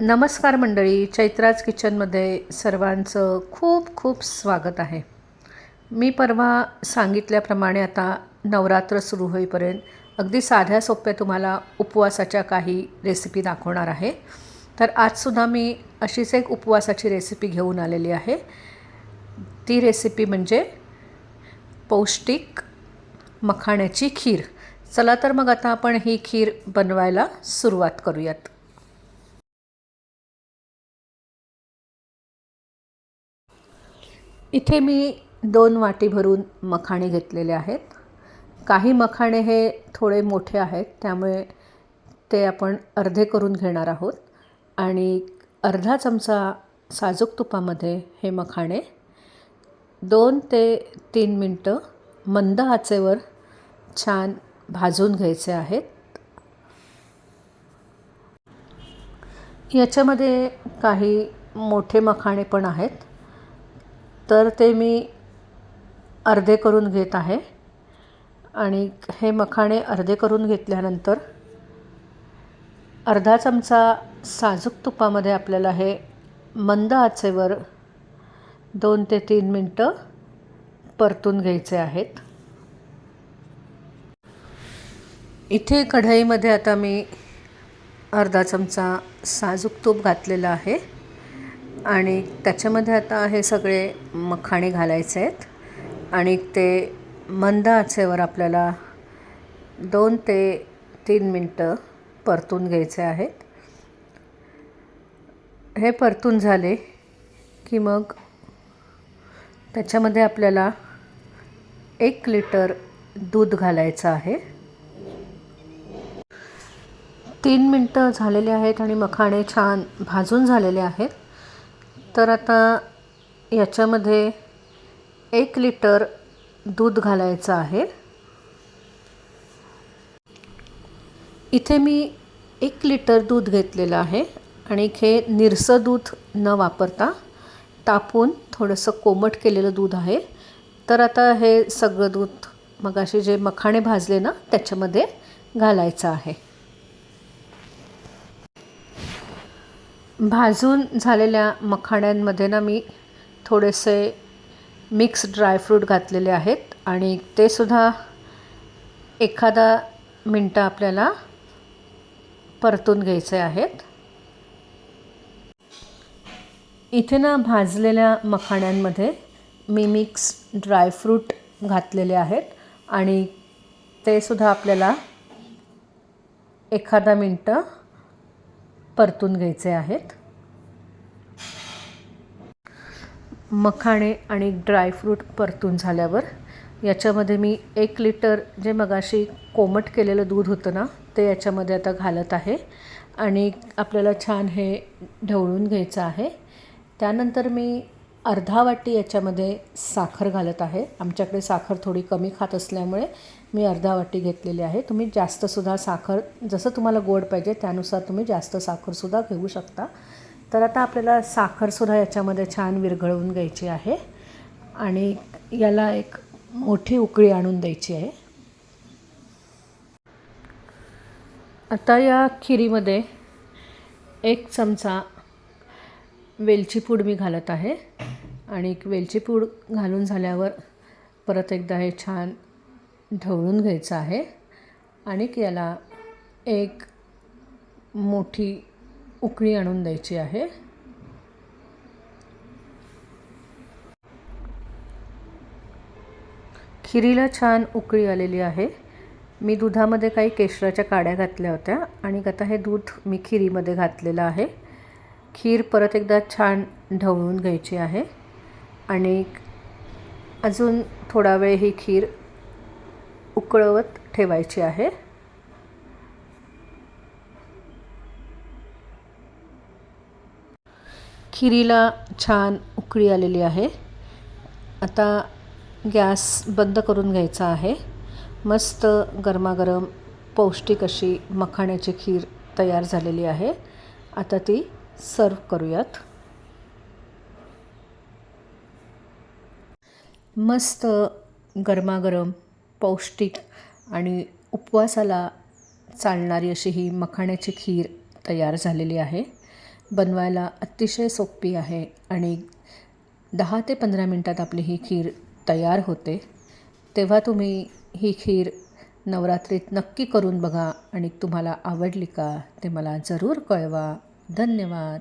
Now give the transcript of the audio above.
नमस्कार मंडळी चैत्राज किचनमध्ये सर्वांचं खूप खूप स्वागत आहे. मी परवा सांगितल्याप्रमाणे आता नवरात्र सुरू होईपर्यंत अगदी साध्या सोप्या तुम्हाला उपवासाच्या काही रेसिपी दाखवणार आहे. तर आजसुद्धा मी अशीच एक उपवासाची रेसिपी घेऊन आलेली आहे. ती रेसिपी म्हणजे पौष्टिक मखाण्याची खीर. चला तर मग आता आपण ही खीर बनवायला सुरुवात करूयात. इथे मी दोन वाटी भरून मखाणे घेतलेले आहेत. काही मखाणे हे थोडे मोठे आहेत त्यामुळे ते आपण अर्धे करून घेणार आहोत. आणि अर्धा चमचा साजूक तुपामध्ये हे मखाणे दोन ते तीन मिनटं मंद आचेवर छान भाजून घ्यायचे आहेत. याच्यामध्ये काही मोठे मखाणे पण आहेत. तर ते मी अर्धे करून घेत आहे. आणि हे मखाणे अर्धे करून घेतल्यानंतर अर्धा चमचा साजूक तुपामध्ये आपल्याला हे मंद आचेवर दोन ते तीन मिनटं परतून घ्यायचे आहेत. इथे कढईमध्ये आता मी अर्धा चमचा साजूक तूप घातलेला आहे. आणि त्याच्यामध्ये आता हे सगळे मखाणे घालायचे आहेत. आणि ते मंद आचेवर आपल्याला दोन ते तीन मिनटं परतून घ्यायचे आहेत. हे परतून झाले की मग त्याच्यामध्ये आपल्याला एक लिटर दूध घालायचं आहे. तीन मिनटं झालेले आहेत आणि मखाणे छान भाजून झालेले आहेत. तर आता याच्यामध्ये एक लिटर दूध घालायचं आहे. इथे मी एक लिटर दूध घेतलेलं आहे आणि हे निरसं दूध न वापरता तापून थोडंसं कोमट केलेलं दूध आहे. तर आता हे सगळं दूध मगाशी जे मखाणे भाजले ना त्याच्यामध्ये घालायचं आहे. भाजून झालेल्या मखाण्यांमध्ये ना मी थोडेसे मिक्स ड्रायफ्रूट घातलेले आहेत. आणि ते सुद्धा एखादा मिनटं आपल्याला परतून घ्यायचे आहेत. इथे ना भाजलेल्या मखाण्यांमध्ये मी मिक्स ड्रायफ्रूट घातलेले आहेत. आणि ते सुद्धा आपल्याला एखादा मिनटं परतून घ्यायचे आहेत. मखाणे आणि ड्रायफ्रूट परतून झाल्यावर याच्यामध्ये मी एक लिटर जे मगाशी कोमट केलेलं दूध होतं ना ते याच्यामध्ये आता घालत आहे. आणि आपल्याला छान हे ढवळून घ्यायचं आहे. त्यानंतर मी अर्धा वाटी याच्यामध्ये साखर घालत आहे. आमच्याकडे साखर थोडी कमी खात असल्यामुळे मी अर्धा वाटी घेतलेली आहे. तुम्ही जास्तसुद्धा साखर जसं तुम्हाला गोड पाहिजे त्यानुसार तुम्ही जास्त साखरसुद्धा घेऊ शकता. तर आता आपल्याला साखरसुद्धा याच्यामध्ये छान विरघळवून घ्यायची आहे. आणि याला एक मोठी उकळी आणून द्यायची आहे. आता या खिरीमध्ये एक चमचा वेलची पूड मी घालत आहे. आणि वेलची पूड घालून झाल्यावर परत एकदा हे छान ढवळून घ्यायचं आहे आणि याला एक मोठी उकळी आणून द्यायची आहे. खिरीला छान उकळी आलेली आहे. मी दुधामध्ये काही केशराच्या काड्या घातल्या होत्या आणि आता हे दूध मी खिरीमध्ये घातलेलं आहे. खीर परत एकदा छान ढवळून घ्यायची आहे. आणि अजून थोडा वेळ ही खीर उकळवत ठेवायची आहे. खिरीला छान उकळी आलेली आहे. आता गॅस बंद करून घ्यायचा आहे. मस्त गरमागरम पौष्टिक अशी मखाण्याची खीर तयार झालेली आहे. आता ती सर्व करूयात. मस्त गरमागरम पौष्टिक आणि उपवासाला चालणारी अशी ही मखाण्याची खीर तयार झालेली आहे. बनवायला अतिशय सोपी आहे आणि दहा ते पंधरा मिनटात आपली ही खीर तयार होते. तेव्हा तुम्ही ही खीर नवरात्रीत नक्की करून बघा आणि तुम्हाला आवडली का ते मला जरूर कळवा. धन्यवाद.